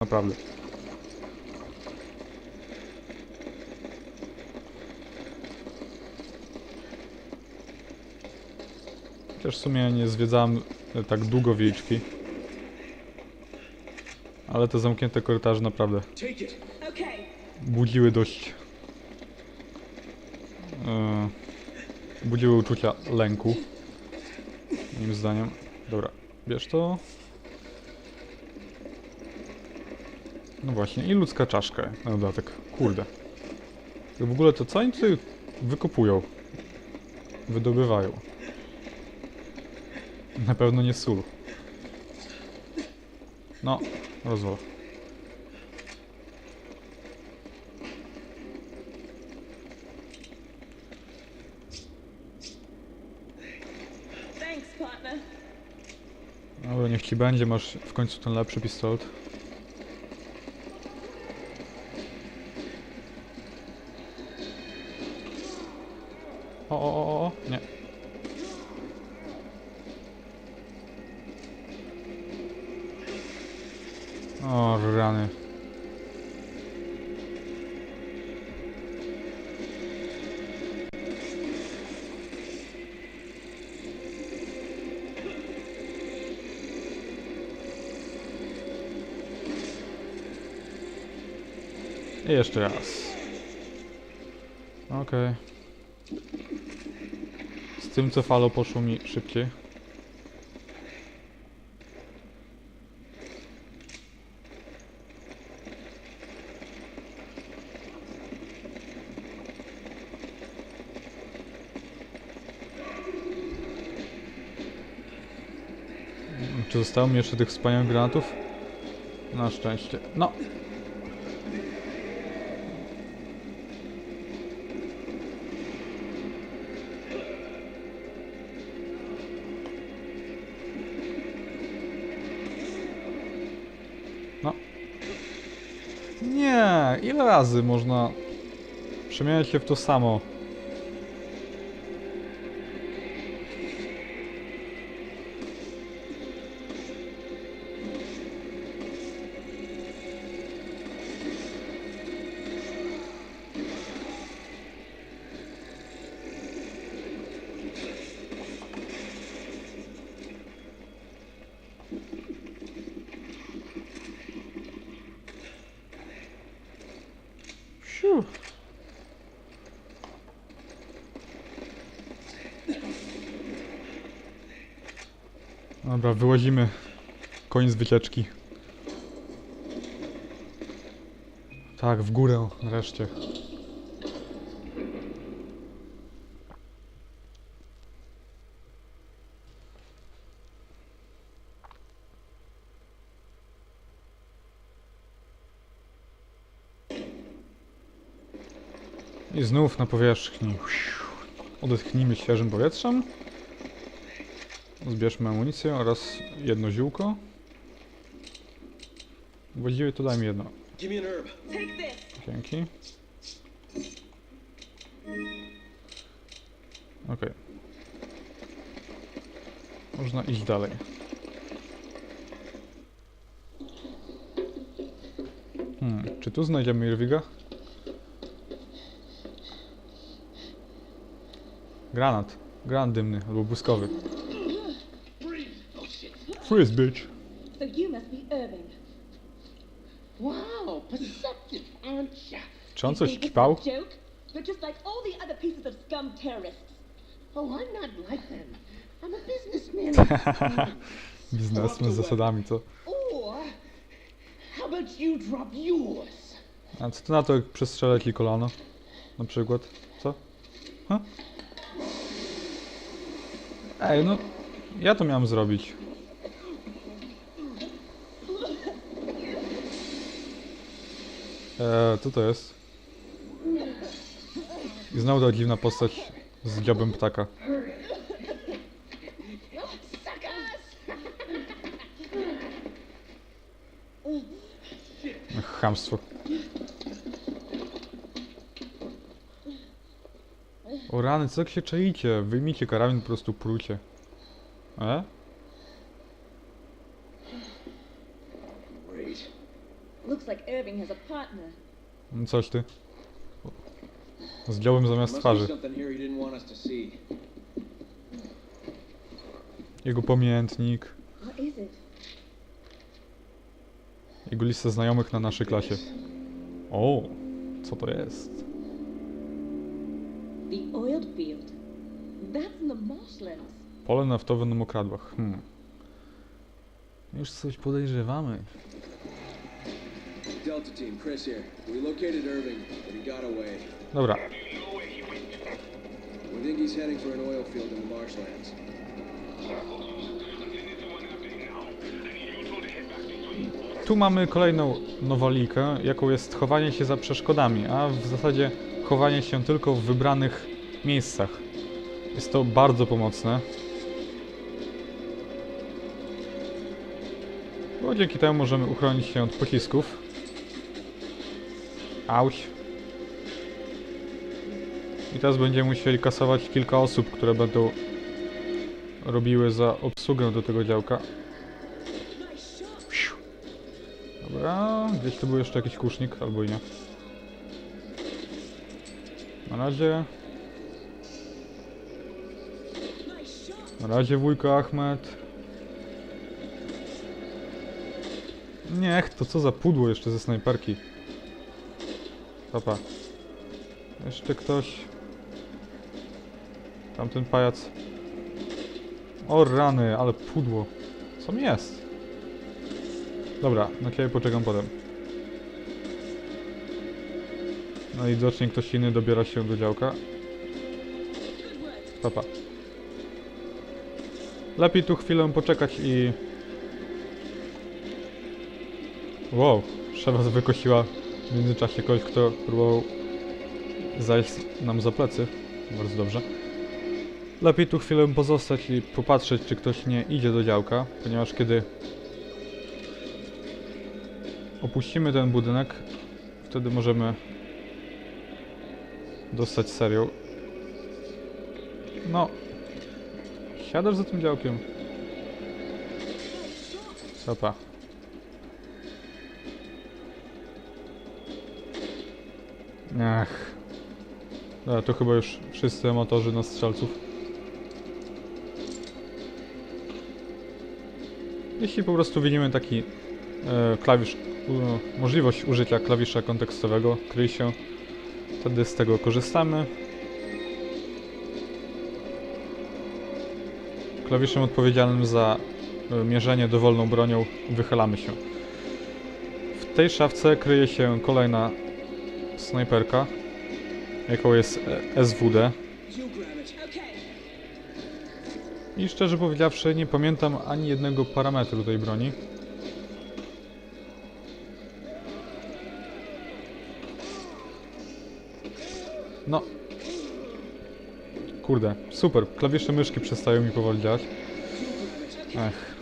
Naprawdę. Chociaż w sumie nie zwiedzałem e, tak długo wieczki. Ale te zamknięte korytarze naprawdę budziły dość... E, budziły uczucia lęku. Moim zdaniem. Dobra, bierz to. No właśnie, i ludzka czaszka na dodatek. Kurde. W ogóle to co oni tutaj wykopują? Wydobywają. Na pewno nie sól. No, rozwal. Dobra, niech ci będzie, masz w końcu ten lepszy pistolet. O, o, o, o, nie. O, rany. I jeszcze raz. Okej. Z tym co falo poszło mi szybciej. Czy zostało mi jeszcze tych wspaniałych granatów? Na szczęście. No. Ile razy można przemieniać się w to samo? Dobra, wyłazimy. Koniec wycieczki. Tak, w górę nareszcie. I znów na powierzchni. Odetchnijmy świeżym powietrzem. Zbierzmy amunicję oraz jedno ziółko. Właściwie to daj mi jedno. Dzięki. Okej. Można iść dalej. Hmm, czy tu znajdziemy Irwiga? Granat. Granat dymny albo błyskowy. Freeze, bitch. So you must be Irving. Wow, perceptive, aren't ya? Czy on You coś a joke? You're just like all the other pieces of scum terrorists. Oh, I'm not like them. I'm a businessman. Biznesmen z zasadami, co? or, how about you drop yours? A co ty na to, jak przestrzelę ci kolano? Na przykład. Co? Ha? Ej, no... Ja to miałem zrobić. Eee, co to jest? I znowu ta dziwna postać z dziobem ptaka. Chamstwo. O rany, co tak się czaicie? Wyjmijcie karabin, po prostu prucie. E? Looks like Irving has a partner. No Coś ty. Zdjąłem zamiast Must be twarzy. something here he didn't want us to see. Jego pamiętnik. What is it? Jego lista znajomych na naszej klasie. O, co to jest? The oil field. That's in the marshlands. Pole naftowe na mokradłach. Hmm. Już coś podejrzewamy. Marshlands. tu mamy kolejną nowalikę, jaką jest chowanie się za przeszkodami, a w zasadzie chowanie się tylko w wybranych miejscach. Jest to bardzo pomocne. Bo dzięki temu możemy uchronić się od pocisków. Auś. I teraz będziemy musieli kasować kilka osób, które będą robiły za obsługę do tego działka. Dobra, gdzieś tu był jeszcze jakiś kusznik, albo i nie. Na razie. Na razie wujko Ahmed. Niech, to co za pudło jeszcze ze snajperki. Papa. Jeszcze ktoś. Tamten pajac. O rany, ale pudło. Co mi jest? Dobra, na ciebie poczekam potem. No i widocznie ktoś inny dobiera się do działka. Papa. Lepiej tu chwilę poczekać i... Wow, szefa wykosiła w międzyczasie kogoś, kto próbował zajść nam za plecy. Bardzo dobrze. Lepiej tu chwilę pozostać i popatrzeć, czy ktoś nie idzie do działka, ponieważ kiedy opuścimy ten budynek, wtedy możemy dostać serią. No, siadasz za tym działkiem. Sopa. Ach. Dobra, to chyba już wszyscy amatorzy na strzelców. Jeśli po prostu widzimy taki e, klawisz, u, możliwość użycia klawisza kontekstowego, kryj się, wtedy z tego korzystamy. Klawiszem odpowiedzialnym za e, mierzenie dowolną bronią wychylamy się. W tej szafce kryje się kolejna snajperka, jaką jest e, SWD. I szczerze powiedziawszy, nie pamiętam ani jednego parametru tej broni. No. Kurde, super. Klawisze myszki przestają mi powoli działać. Ech.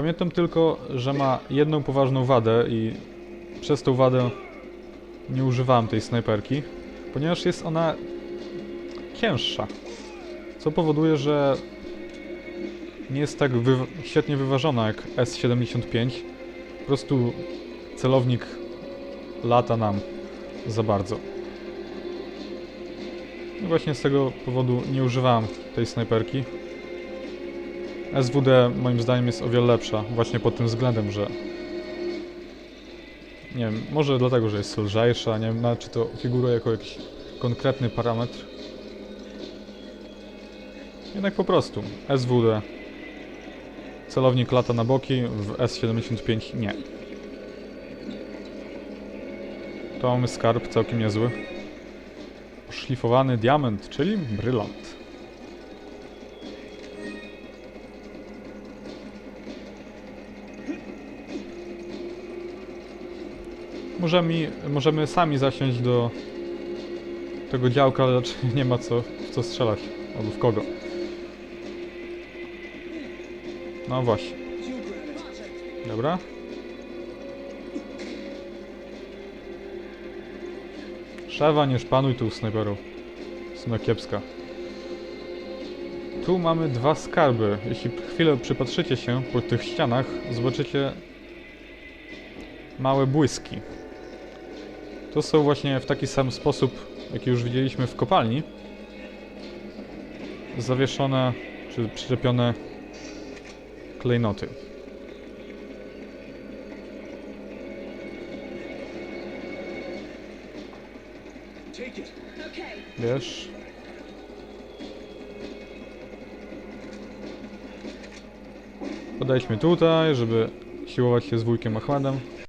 Pamiętam tylko, że ma jedną poważną wadę i przez tą wadę nie używałem tej snajperki, ponieważ jest ona cięższa. Co powoduje, że nie jest tak wywa świetnie wyważona jak S75. Po prostu celownik lata nam za bardzo. I właśnie z tego powodu nie używałem tej snajperki. SWD moim zdaniem jest o wiele lepsza, właśnie pod tym względem, że nie wiem, może dlatego, że jest lżejsza, nie wiem, nawet czy to figuruje jako jakiś konkretny parametr. Jednak po prostu SWD celownik lata na boki, w S75 nie. To mamy skarb całkiem niezły. Szlifowany diament, czyli brylant. Możemy, możemy sami zasiąść do tego działka, lecz nie ma co, w co strzelać. Albo w kogo. No właśnie. Dobra. Szewa, nie szpanuj tu snajperów. Suna kiepska. tu mamy dwa skarby. Jeśli chwilę przypatrzycie się po tych ścianach, zobaczycie małe błyski. To są właśnie w taki sam sposób, jaki już widzieliśmy w kopalni. Zawieszone, czy przyczepione klejnoty. Wiesz? Podejdźmy tutaj, żeby siłować się z wujkiem Ahmedem.